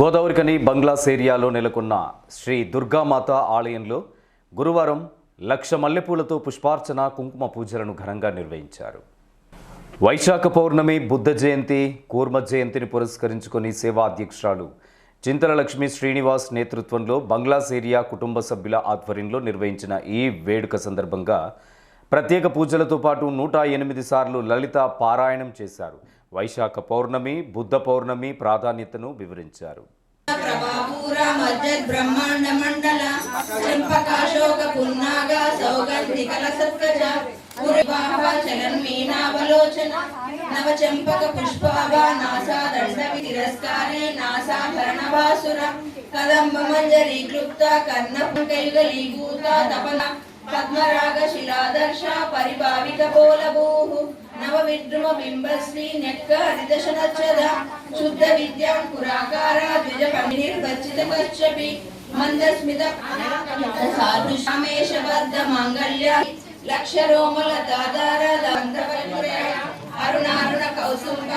Godavarikhani bungalows ఏరియాలో నెలకొన్న శ్రీ దుర్గామాత ఆలయంలో గురువారం లక్ష మల్లెపూలతో పుష్పార్చన కుంకుమ పూజలను ఘనంగా నిర్వహించారు. వైశాఖ పౌర్ణమి బుద్ధ జయంతి కూర్మ జయంతిని పురస్కరించుకొని సేవా అధ్యక్షురాలు చింతల లక్ష్మి శ్రీనివాస్ నేతృత్వంలో బంగ్లాస్ ఏరియా కుటుంబ సభ్యుల ఆధ్వర్యంలో నిర్వహించిన ఈ వేడుక సందర్భంగా ప్రత్యేక పూజలతో పాటు నూట ఎనిమిది సార్లు లలిత పారాయణం చేశారు వైశాఖ పౌర్ణమి బుద్ధ పౌర్ణమి ప్రాధాన్యతను వివరించారు నాసా తిరస్కారే నాసా కదంబ మంజరి క్లుప్త కర్ణ కైగలీభూత తపన పద్మరాగ శిలాదర్శ పరిభావిక పోలభూః నవ విద్రుమ బింబశ్రీ నెక్క హరిదశనచ్చద శుద్ధ విద్యాం పురాకార ద్విజ నిర్వచిత కశ్యపి మందస్మిత సాధుషామేష బద్ధ మాంగళ్య లక్ష రోమల దాదార అరుణారుణ కౌసుంభ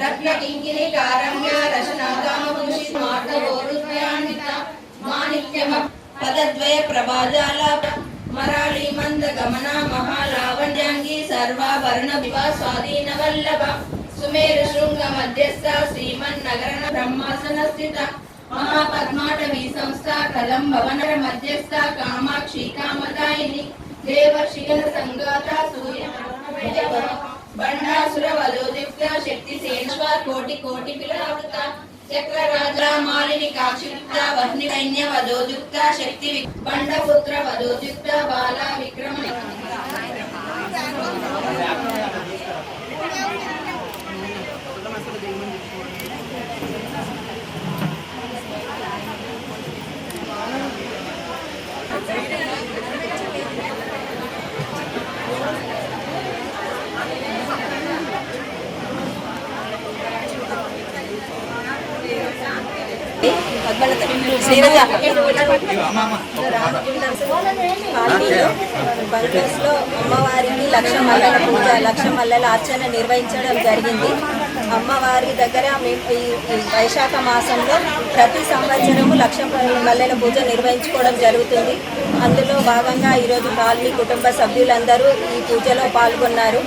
రత్న కింకిని కారమ్య రచనాగామభూషి మార్గోరుద్యాన్విత మాణిక్యమ పదద్వయ ప్రభాజాల మరాళి మంద గమన మహాలావణ్యాంగి సర్వాభరణ వివా స్వాధీన వల్లభ సుమేరు శృంగ మధ్యస్థ శ్రీమన్నగరణ బ్రహ్మాసన స్థిత. మహాపద్మాటవీ సంస్థ కలం భవన మధ్యస్థ కామాక్షి కామదాయిని దేవర్షిగణ సంగాత సూర్య బండాసుర వలోదిప్త శక్తి సేన్వ కోటి కోటి పిలవృత. చక్రరాజ మాలిని కాక్షిప్త వహ్ని సైన్య వదోయుక్త శక్తి బండపుత్ర వదోయుక్త బాల విక్రమ బంగ్లాస్లో అమ్మవారికి లక్ష మల్లెల పూజ లక్ష మల్లెల అర్చన నిర్వహించడం జరిగింది. అమ్మవారి దగ్గర మేము ఈ వైశాఖ మాసంలో ప్రతి సంవత్సరము లక్ష మల్లెల పూజ నిర్వహించుకోవడం జరుగుతుంది. అందులో భాగంగా ఈరోజు కాలనీ కుటుంబ సభ్యులందరూ ఈ పూజలో పాల్గొన్నారు.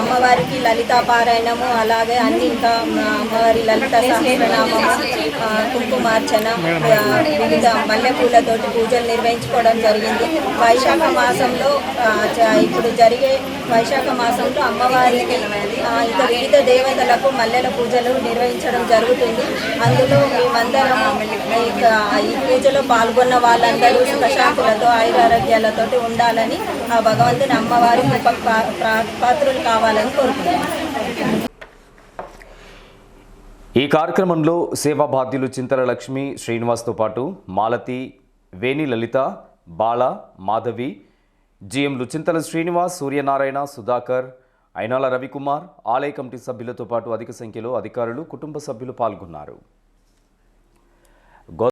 అమ్మవారికి లలితా పారాయణము అలాగే అన్ని ఇంకా అమ్మవారి లలిత సహస్రనామము కుంకుమార్చన వివిధ మల్లెపూలతోటి పూజలు నిర్వహించుకోవడం జరిగింది. వైశాఖ మాసంలో ఇప్పుడు జరిగే వైశాఖ మాసంలో అమ్మవారికి ఇంకా వివిధ దేవతలకు మల్లెల పూజలు నిర్వహించడం జరుగుతుంది. అందులో మేమందరం ఈ పూజలో పాల్గొన్న వాళ్ళందరూ సుఖశాంతులతో ఆయురారోగ్యాలతో ఉండాలని ఆ భగవంతుని అమ్మవారి పాత్రలు కావాలని కోరుతున్నాను ఈ కార్యక్రమంలో సేవా బాధ్యులు చింతల లక్ష్మి శ్రీనివాస్తో పాటు మాలతి వేణి లలిత బాల మాధవి జిఎంలు చింతల శ్రీనివాస్ సూర్యనారాయణ సుధాకర్ అయినాల రవికుమార్ ఆలయ కమిటీ సభ్యులతో పాటు అధిక సంఖ్యలో అధికారులు కుటుంబ సభ్యులు పాల్గొన్నారు.